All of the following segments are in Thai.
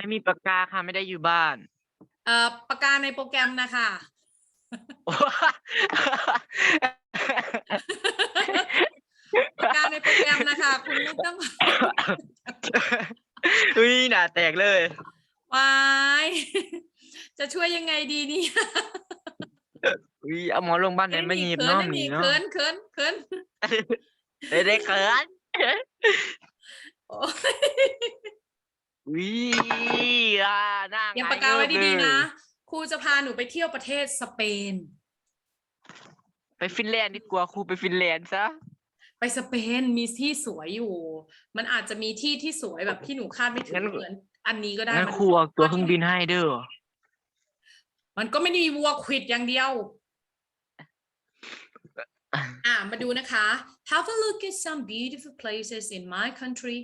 ไม่มีปากกาค่ะไม่ได้อยู่บ้าน เอ่อปากกาในโปรแกรมนะคะ ปากกาในโปรแกรมนะคะ คุณไม่ต้องอุ้ยหนาแตกเลยวายจะช่วยยังไงดีเนี่ยอุ้ยเอาหมอลงบ้านไหนมาหยิบเขิเนาะไม่หมีมีเนาะเขินเขินเขินได้ได้เขินโอ้ย อุ้ยอ่าหน้าเตรียมหงปากกาไว้เงิบดีเลยๆนะครูจะพาหนูไปเที่ยวประเทศสเปน ไปฟินแลนด์ดีกว่าครูไปฟินแลนด์ซะไปสเปนมีที่สวยอยู่ มันอาจจะมีที่ที่สวยแบบที่หนูคาดไม่ถึงเหมือนอันนี้ก็ได้งั้นมันครูเอาตัวเครื่องบินให้เด้อมันก็ไม่ได้มีวัวควิดอย่างเดียว อะมาดูนะคะ Have a look at some beautiful places in my country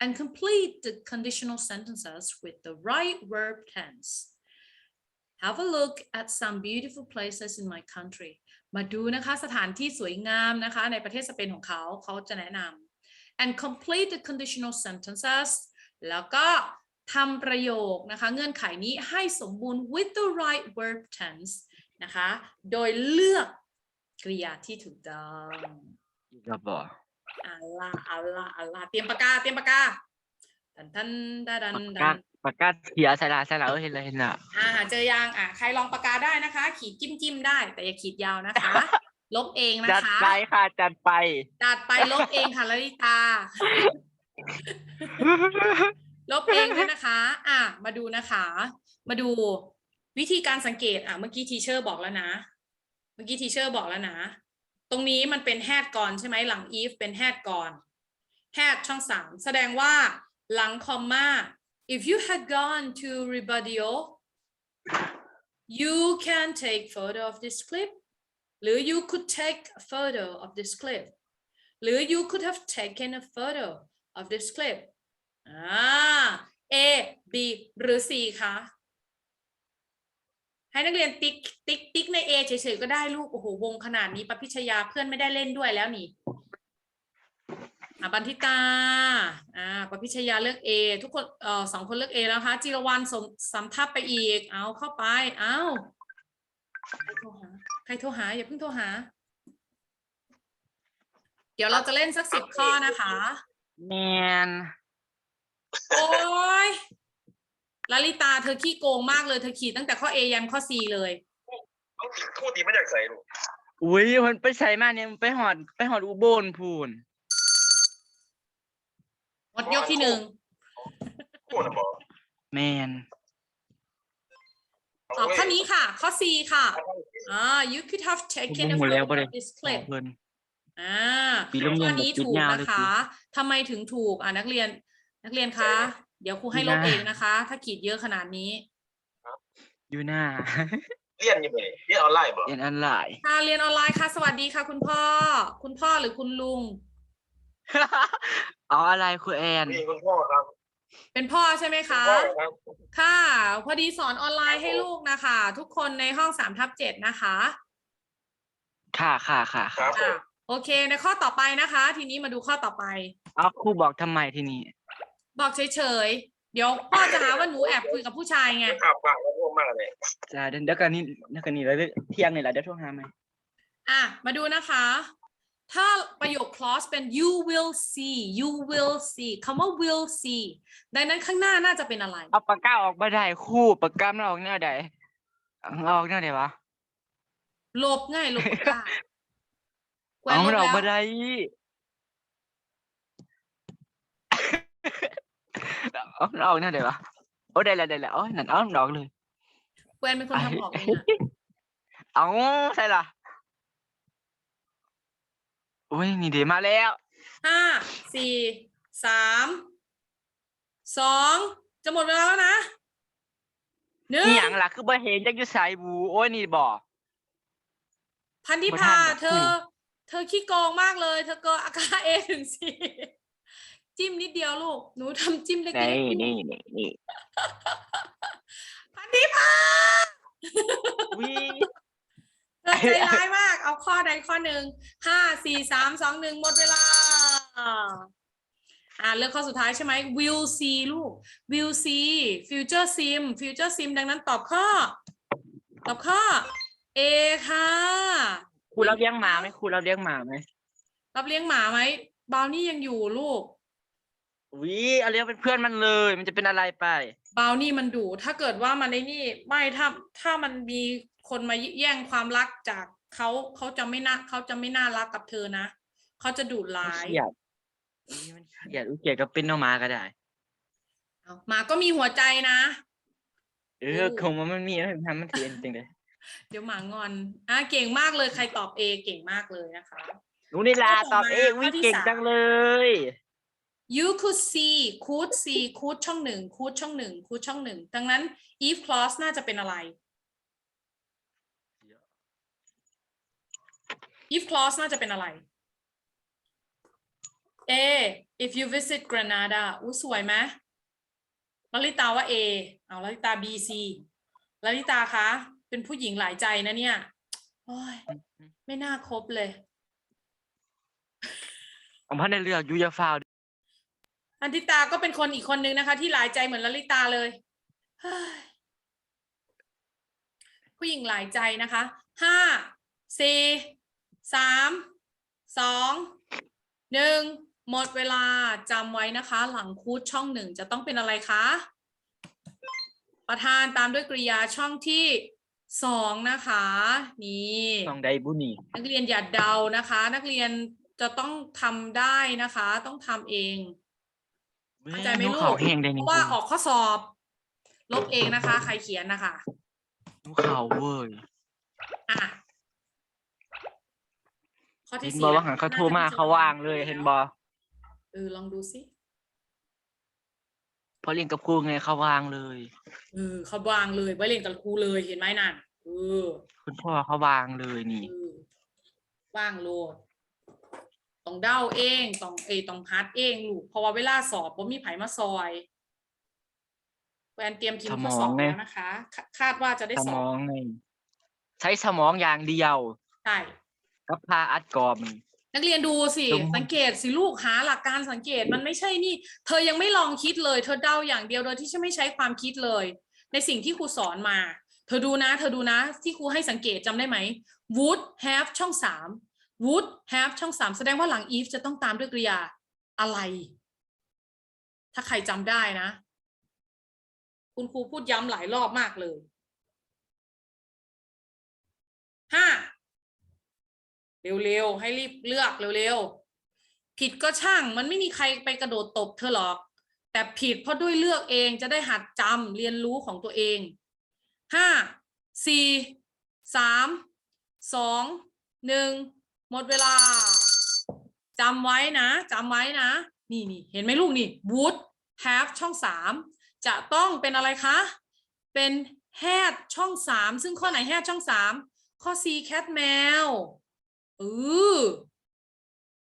and complete the conditional sentences with the right verb tense. Have a look at some beautiful places in my country. มาดูนะคะสถานที่สวยงามนะคะในประเทศสเปนของเขาเขาจะแนะนำ and complete the conditional sentences แล้วก็ทำประโยคนะคะเงื่อนไขนี้ให้สมบูรณ์ with the right verb tense นะคะ โดยเลือกกริยาที่ถูกต้อง อีกแล้วบ่อัลลาอัลลาอัลลาเตรียมปากกา เตรียมปากกาดันดันดันดันปากดักานปากกาเขียใส่ละใส่ละเออเห็นละเห็นละอ่าหาเจอยังอะใครลองปากกาได้นะคะ ขีดจิ้มจิ้มได้ แต่อย่าขีดยาวนะคะ ลบเองนะจัดคะไปค่ะจัดไปดัดไปลบเองค่ะลลิตา ลบเองด้วยนะคะ อะมาดูนะคะ มาดูวิธีการสังเกตอะเมื่อกี้ทีเชอร์บอกแล้วนะ เมื่อกี้ทีเชอร์บอกแล้วนะ ตรงนี้มันเป็น had ก่อนใช่ไหมหลัง if เป็น had ก่อน had ช่องสามแสดงว่าหลังคอมมา if you had gone to Ribadio you can take photo of this clip หรือ you could take a photo of this clip หรือ you could have taken a photo of this clip อ่า A B หรือ C คะ ให้นักเรียนติ๊กติ๊กติ๊กใน A เฉยๆก็ได้ลูก โอ้โห วงขนาดนี้ปพิชยาเพื่อนไม่ได้เล่นด้วยแล้วนี่อะบันทิตาอ่าปพิชยาเลือก A ทุกคนเอ่อสองคนเลือก A แล้วคะจิรวรรณสมสำทับไปอีก เอาเข้าไป เอาใครโทรหาใครโทรหา อย่าเพิ่งโทรหา เดี๋ยวเราจะเล่นสักสิบข้อนะคะ แมนโอ้ย ลลิตาเธอขี้โกงมากเลยเธอขีดตั้งแต่ข้อ A ยันข้อ C เลย ทูตดีมาจากใส่ลูกอุ้ยมันไปใส่มาเนี่ยมันไปหอดไปหอดอุบลพูนหมดยกที่หนึ่งพูดนะบอกแมนตอบข้อนี้ค่ะ ข้อ C ค่ะอ่า you could have taken a หมดแล้ว photo บ่ได้ of this บอ clip กเพิ่น อ่าปีโรงเรีข้ยอนนี้แบบจุดถูกยาวนะเลยคะทำไมถึงถูกอ่านักเรียนนักเรียนคะ เดี๋ยวครูให้ลบปีหน้าเองนะคะ ถ้าขีดเยอะขนาดนี้ อยู่หน้า เรียนยังไงเรียนออนไลน์บ่เรียนออนไลน์ค่ะเรียนออนไลน์ค่ะ สวัสดีค่ะ คุณพ่อ คุณพ่อหรือคุณลุงเอาอะไรครูแอน มีคุณพ่อครับเป็นพ่อใช่ไหมคุณคะพ่อครับค่ะ พอดีสอนออนไลน์ครับให้ผมลูกนะคะ ทุกคนในห้องสามทับเจ็ดนะคะ ค่ะค่ะค่ะครัค่ะบผอะมโอเค ในข้อต่อไปนะคะ ทีนี้มาดูข้อต่อไป เอาครูบอกทำไมทีนี้ บอกเฉยๆ เดี๋ยวพ่อจะหาว่าหนูแอบคุยกับผู้ชายไงขับปากแล้วพวกมากเลย จ้าเดี๋ยวเดี๋ยวกันนี่เดี๋ยวกันนี่แล้วเที่ยงนี่แหละเดี๋ยวโทรหาไหม อะ มาดูนะคะ ถ้าประโยค clause เป็น you will see you will see คำว่า will see ดังนั้นข้างหน้าน่าจะเป็นอะไร เอาปากกาออกมาได้ครู่ปากกามันออกแนวใดเอาออกแนวใดวะลบง่ายลบปากกาแกวนเอาลมันบออกมาแล้วได้ เอามันออกแนวใดวะโอ้ได้แล้วได้แล้วโอ้ยนั่นเอามันออกเลยแกวนเป็นคนทำออกเองอะเอาใช่ล่ะโอ้ยนี่เดี๋ยวมาแล้ว ห้าสี่สามสองจะหมดเวลาแล้วนะหนึ่งนี่หยังล่ะคือบ่เห็นจักอยู่ไสบูโอ้ยนี่บ่พันธิบ่พาทันดอก เธอ เธอขี้โกงมากเลย เธอเกินอาการเอถึงสี่ จิ้มนิดเดียวลูก หนูทำจิ้มเล็กนี่ๆนี่นี่นี่พันธิพาวิเธอใจร้ายมาก เอาข้อใดข้อหนึ่งห้าสี่สามสองหนึ่งหมดเวลา อ่าเลือกข้อสุดท้ายใช่ไหม will see ลูก will see future sim future sim ดังนั้นตอบข้อ ตอบข้อ A ค่ะครูรับเลี้ยงหมาไหมครูรับเลี้ยงหมาไหมรับเลี้ยงหมาไหมบาวนี่ยังอยู่ลูก วิเอาเลี้ยงเป็นเพื่อนมันเลย มันจะเป็นอะไรไปบาวนี่มันดุถ้าเกิดว่ามันไอ้นี่ไม่ถ้าถ้ามันมีคนมาแย่งความรักจากเขาเขาจะไม่น่าเขาจะไม่น่ารักกับเธอนะเขาจะดุร้ายเกลียดอุ๊ยมันเกลียดอุ๊ยเกลียดกับเป็นน้องหมาก็ได้ เอาหมาก็มีหัวใจนะ เออคงว่ามันมีมันทำมันเทียนจริงเลยเดี๋ยวหมางอนอะเก่งมากเลยใครตอบ A เก่งมากเลยนะคะ หนูนี่ลาข้อต่ตออบมาเองวิข้อที่เก่งสามจังเลย you could see could see could ช่องหนึ่ง could ช่องหนึ่ง could ช่องหนึ่ง ดังนั้น if clause น่าจะเป็นอะไร if clause น่าจะเป็นอะไร A if you visit Granada อุ้ยสวยไหมลลิตาว่า A เอาลลิตา B C ลลิตาคะ เป็นผู้หญิงหลายใจนะเนี่ย โอ้ย ไม่น่าคบเลย ผมพันในเลือกยูยาฟาว อันทิตาก็เป็นคนอีกคนนึงนะคะ ที่หลายใจเหมือนลลิตาเลยเฮ้ยผู้หญิงหลายใจนะคะห้าสี่สามสองหนึ่งหมดเวลาจำไว้นะคะ หลังคูดช่องหนึ่งจะต้องเป็นอะไรคะ ประธานตามด้วยกริยาช่องที่สองนะคะ นี่น้องไดบุนี่นักเรียนอย่าเดานะคะ นักเรียนจะต้องทำได้นะคะ ต้องทำเอง เข้าใจไหมหนูลูกเขาแห้งได้เพนี่ราะว่าออกข้อสอบ ลบเองนะคะ ใครเขียนนะคะหนูเขาเว้ยอะข้อเห็ที่นสี่บอกว่าหันเขาโทรมาน่จะเขาว่างเลยเห็นบอเออลองดูสิพอเรียนกับครูไงเขาว่างเลยเออเขาวางเลยไว้เรียนกับครูเลยเห็นไหมนั่นเออคุณพ่อเขาว่างเลยนี่เออว่างโลด ต้องเด้าเองต้องเอยต้องฮัดเองลูกเพราะว่าเวลาสอบผมมีไผมาซอยแฟนเตรียมทีมข้อสอบสมองไงแล้วนะคะคาคาดว่าจะได้สสมออบงไงใช้สมองอย่างเดียวใช่กับพาอัดกรอบมันนักเรียนดูสิสมมุติสังเกตสิลูกหาหลักการสังเกตมันไม่ใช่นี่ เธอยังไม่ลองคิดเลย เธอเดาอย่างเดียวโดยที่จะไม่ใช้ความคิดเลย ในสิ่งที่ครูสอนมา เธอดูนะ เธอดูนะ ที่ครูให้สังเกตจำได้ไหม would have ช่องสาม would have ช่องสามแสดงว่าหลัง if จะต้องตามด้วยกริยาอะไร ถ้าใครจำได้นะ คุณครูพูดย้ำหลายรอบมากเลยห้าเร็วๆ ให้รีบเลือกเร็วๆ ผิดก็ช่าง มันไม่มีใครไปกระโดดตบเธอหรอก แต่ผิดเพราะด้วยเลือกเองจะได้หัดจำเรียนรู้ของตัวเองห้าสี่สามสองหนึ่ง หมดเวลาจำไว้นะจำไว้นะ นี่นี่เห็นไหมลูกนี่ would have ช่องสามจะต้องเป็นอะไรคะ เป็น had ช่องสามซึ่งข้อไหน had ช่องสามข้อ C cat แมวเออ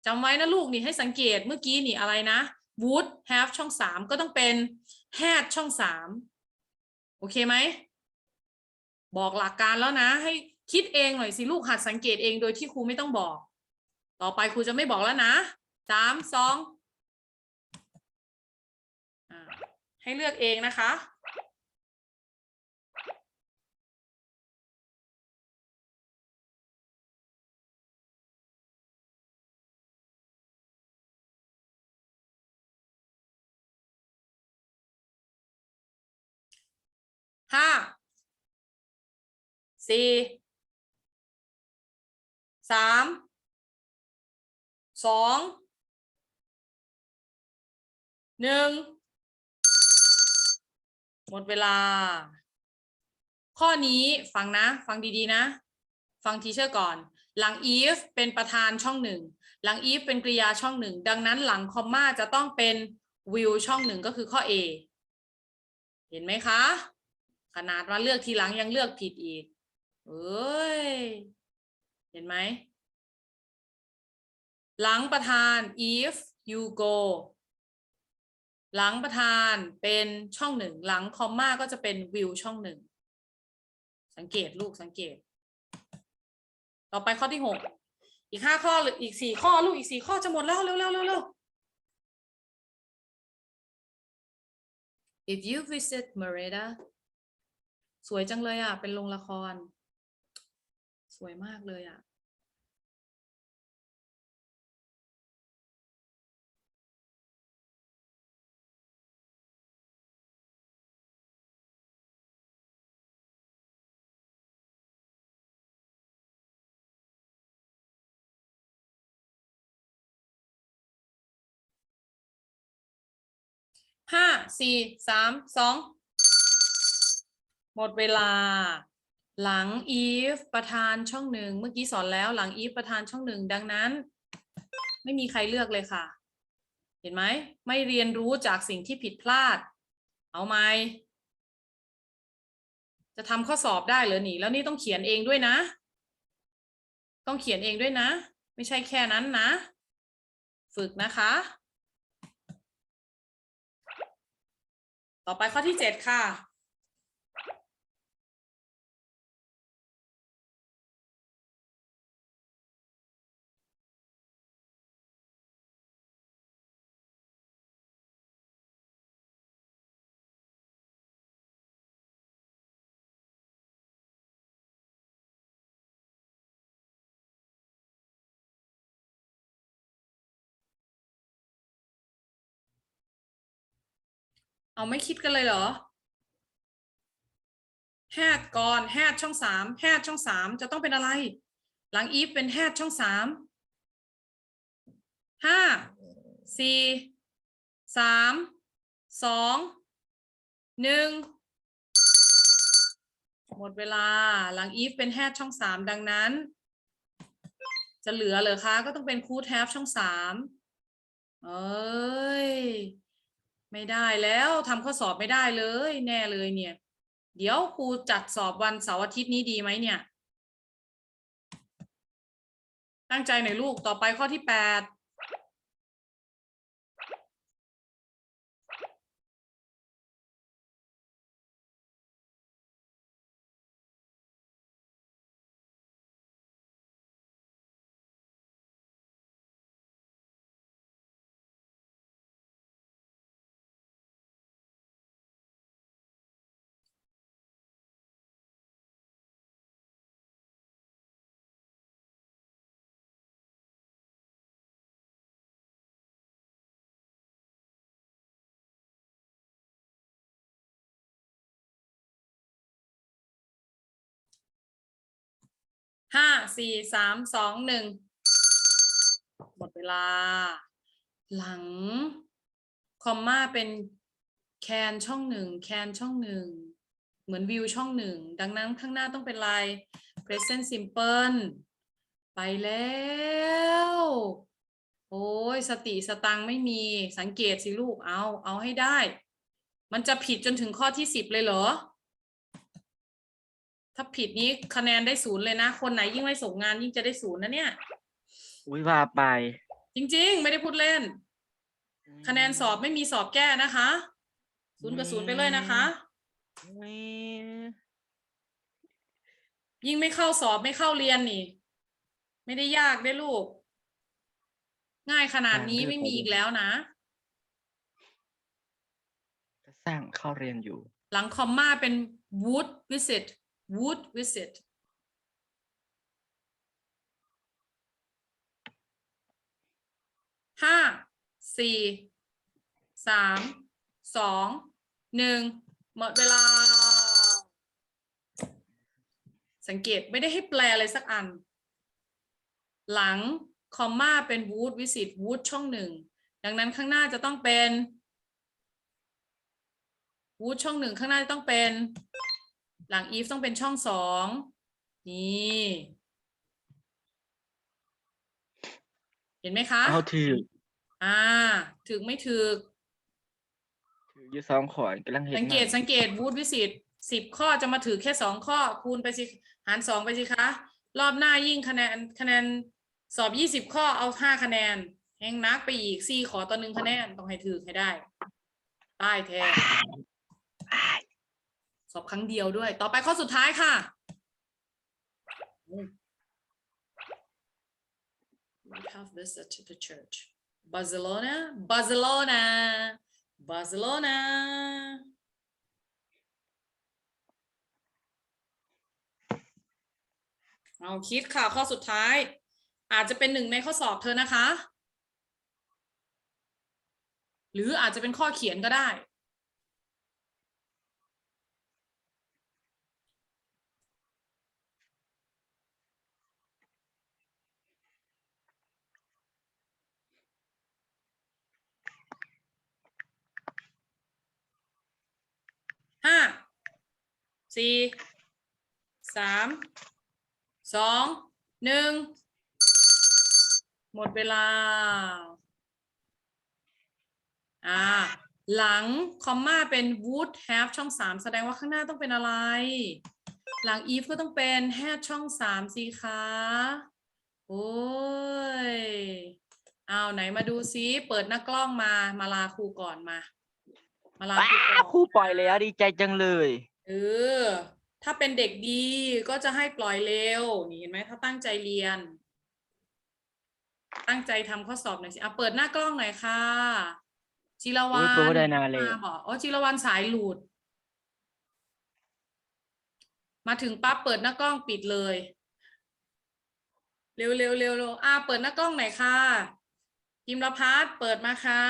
จำไว้นะลูกนี่ให้สังเกตเมื่อกี้นี่อะไรนะ would have ช่องสามก็ต้องเป็น had ช่องสามโอเคไหม บอกหลักการแล้วนะให้ คิดเองหน่อยสิลูกหัดสังเกตเองโดยที่ครูไม่ต้องบอก ต่อไปครูจะไม่บอกแล้วนะสามสองให้เลือกเองนะคะ ห้าสี่ สามสองหนึ่งหมดเวลา ข้อนี้ฟังนะ ฟังดีๆนะ ฟังทีเชอร์ก่อน หลัง if เป็นประธานช่องหนึ่งหลัง if เป็นกริยาช่องหนึ่งดังนั้นหลังคอมมาจะต้องเป็น will ช่องหนึ่งก็คือข้อ A เห็นไหมคะ ขนาดว่าเลือกทีหลังยังเลือกผิดอีกเอ้ย เห็นไหม หลังประธาน if you go หลังประธานเป็นช่องหนึ่ง หลังคอมมาก็จะเป็น will ช่องหนึ่ง สังเกตลูกสังเกต ต่อไปข้อที่หกอีกห้าข้อหรืออีกสี่ข้อลูกอีกสี่ข้อจะหมดแล้วเร็วเร็วเร็วเร็ว if you visit Merida สวยจังเลยอะ เป็นโรงละคร สวยมากเลยอะ ห้า สี่ สาม สอง หมดเวลา หลัง if ประธานช่องหนึ่งเมื่อกี้สอนแล้วหลัง if ประธานช่องหนึ่งดังนั้น ไม่มีใครเลือกเลยค่ะ เห็นไหมไม่เรียนรู้จากสิ่งที่ผิดพลาด เอาไหมจะทำข้อสอบได้หรือหนีแล้วนี่ต้องเขียนเองด้วยนะ ต้องเขียนเองด้วยนะ ไม่ใช่แค่นั้นนะ ฝึกนะคะ ต่อไปข้อที่เจ็ดค่ะ เอาไม่คิดกันเลยเหรอแฮดก่อนแฮดช่องสามแฮดช่องสามจะต้องเป็นอะไร หลังอีฟเป็นแฮดช่องสามห้าสี่สามสองหนึ่งหมดเวลาหลังอีฟเป็นแฮดช่องสามดังนั้น จะเหลือเหรอคะ ก็ต้องเป็นคูดแฮฟช่องสามเอ้ย ไม่ได้แล้วทำข้อสอบไม่ได้เลย แน่เลยเนี่ย เดี๋ยวครูจัดสอบวันเสาร์อาทิตย์นี้ดีไหมเนี่ย ตั้งใจหน่อยลูกต่อไปข้อที่แปด ห้าสี่สามสองหนึ่งหมดเวลา หลัง คอมมาเป็นแคนช่องหนึ่งแคนช่องหนึ่งเหมือนวิวช่องหนึ่งดังนั้นข้างหน้าต้องเป็นลาย present simple ไปแล้ว โอ้ยสติสตังค์ไม่มีสังเกตสิลูกเอา เอาให้ได้ มันจะผิดจนถึงข้อที่สิบเลยเหรอ ถ้าผิดนี้คะแนนได้ศูนย์เลยนะ คนไหนยิ่งไม่ส่งงานยิ่งจะได้ศูนย์นะเนี่ย อุ้ยว่าไปจริง ๆ ไม่ได้พูดเล่น คะแนนสอบไม่มีสอบแก้นะคะศูนย์กับศูนย์ไปเลยนะคะ อุ๊ยยิ่งไม่เข้าสอบไม่เข้าเรียนนี่ ไม่ได้ยากได้ลูก ง่ายขนาดนี้ไม่มีอีกแล้วนะ ก็สร้างเข้าเรียนอยู่ หลังคอมมาเป็น would visit would visit ห้าสี่สามสองหนึ่งหมดเวลา สังเกตไม่ได้ให้แปลอะไรสักอัน หลังคอมมาเป็น would visit would ช่องหนึ่ง ดังนั้นข้างหน้าจะต้องเป็นวูดช่องหนึ่งข้างหน้าจะต้องเป็น หลัง if ต้องเป็นช่องสองนี่ เห็นไหมคะ เอาถืออ่า ถึกไม่ถึก ถืออยู่สองขอนกำลังเห็นสังเกตสังเกตวูดวิสิตสิบข้อจะมาถือแค่สองข้อ คูณไปสิหารสองไปสิคะ รอบหน้ายิ่งคะแนนคะแนนสอบยี่สิบข้อเอาห้าคะแนนแหงนักไปอีกสี่ขอต่อหนึ่งคะแนนต้องให้ถือให้ได้ใต้แท้ สอบครั้งเดียวด้วย ต่อไปข้อสุดท้ายค่ะ we have visited the church Barcelona Barcelona Barcelona เอาคิดค่ะข้อสุดท้าย อาจจะเป็นหนึ่งในข้อสอบเธอนะคะ หรืออาจจะเป็นข้อเขียนก็ได้ สี่สามสองหนึ่งหมดเวลา อ่า หลังคอมมาเป็น would have ช่องสามแสดงว่าข้างหน้าต้องเป็นอะไร หลัง if ก็ต้องเป็น had ช่องสามสิคะ โอ้ยเอาไหนมาดูซิ เปิดหน้ากล้องมา มาลาครูก่อนมา มาลาครูก่อน ครูปล่อยแล้วดีใจจังเลย เออ ถ้าเป็นเด็กดีก็จะให้ปล่อยเร็ว นี่เห็นไหมถ้าตั้งใจเรียน ตั้งใจทำข้อสอบหน่อยสิอะเปิดหน้ากล้องหน่อยค่ะ จิรวรอุ๊รยณเปิดบ่ได้นานเลย มาบอกอ๋อจิรวรรณสายหลุด มาถึงปั๊บเปิดหน้ากล้องปิดเลย เร็วเร็วเร็วเร็วอะเปิดหน้ากล้องหน่อยค่ะยิมรพัฒน์เปิดมาค่ะ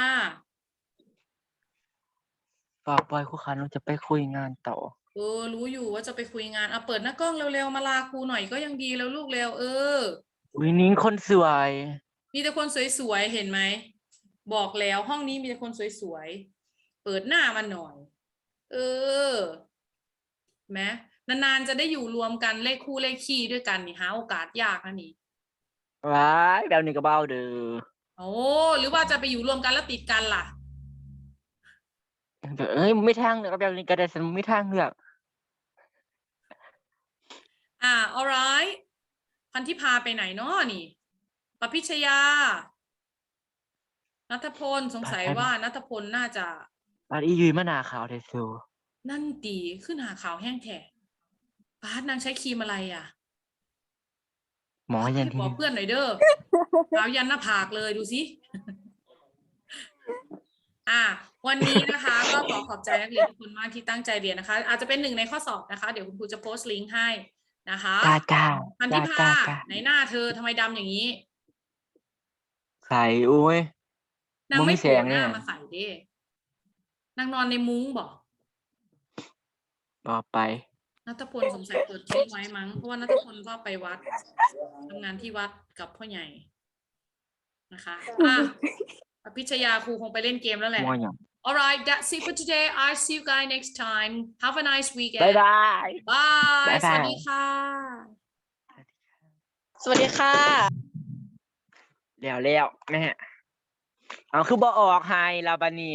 ฝากปล่อยครูคันเราจะไปคุยงานต่อ เออ รู้อยู่ว่าจะไปคุยงานอะเปิดหน้ากล้องเร็วๆ มาลาครูหน่อยก็ยังดีแล้วลูกเร็ว เออวินิ้งคนสวย มีแต่คนสวยๆ เห็นไหม บอกแล้วห้องนี้มีแต่คนสวยๆ เปิดหน้ามันหน่อย เออแม้นานๆจะได้อยู่รวมกันเลขคู่เลขคี่ด้วยกันนี่หาโอกาสยากนะนี่ว้ายแบบนี้ก็เบาเด้อ โอ้หรือว่าจะไปอยู่รวมกันแล้วติดกันล่ะ แบบเอ้ยไม่ทางเลือกแบบนี้ก็ได้ฉันไม่ทางเลือก อ่า alright พันธิพาไปไหนเนาะนี่ปพิชยา นัทพลสงสัยว่านัทพลน่าจะอันอียุยมะนาวขาวเทซูนั่นตีขึ้นหาขาวแห้งแท้ปาดนางใช้ครีมอะไรอะ หมอยันให้ทีบอกเพื่อนหน่อยเด้อขาวยันหน้าผากเลยดูสิ อะ วันนี้นะคะก็ขอขอบใจนักเรียนทุกคนมากที่ตั้งใจเรียนนะคะ อาจจะเป็นหนึ่งในข้อสอบนะคะ เดี๋ยวคุณครูจะโพสต์ลิงก์ให้นะคะจ้าจ้าพันจ้าธิพาจ้าจ้าไหนหน้าเธอทำไมดำอย่างนี้ ใส่อุ้ยนางบ่มีไม่แสโผล่งหเนี่น้ายมาใส่เด้นางนอนในมุ้งบอกต่อไปนัทพลสงสัยเปิดทิ้งไว้มั้งเพราะว่านัทพลก็ไปวัดทำงานที่วัดกับพ่อใหญ่นะคะอะอภิชยาครูคงไปเล่นเกมแล้วแหละ มัวหยัง Alright that's it for today I'll see you guys next time have a nice weekend บายบาย bye บ๊ายสบายวัสดีค่ะ สวัสดีค่ะ แล้วแล้วแม่เอาคือบ่ออกไฮลาบานี